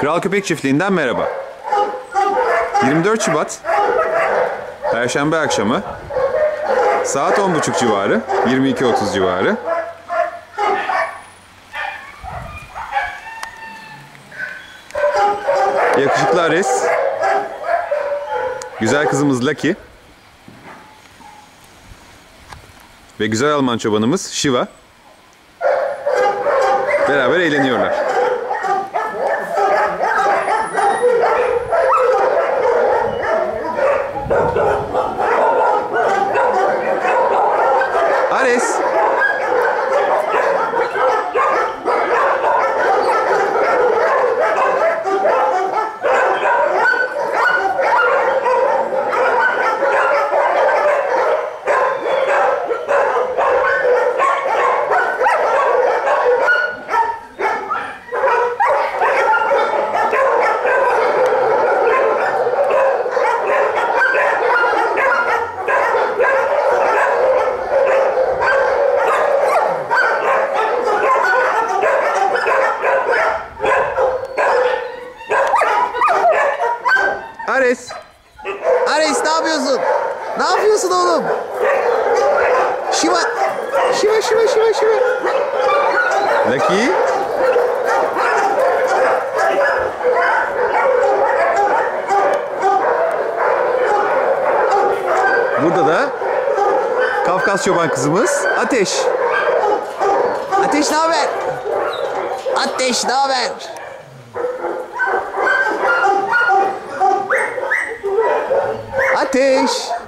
Kral Köpek Çiftliği'nden merhaba. 24 Şubat Perşembe akşamı saat 10.30 civarı, 22.30 civarı. Yakışıklı Ares, güzel kızımız Lucky ve güzel Alman çobanımız Shiva beraber eğleniyorlar. Ares. Ares. Ares ne yapıyorsun? Ne yapıyorsun oğlum? Şiva. Şiva şiva şiva şiva. Lucky. Burada da Kafkas çoban kızımız Ateş. Ateş ne haber? Ateş ne haber? Mateus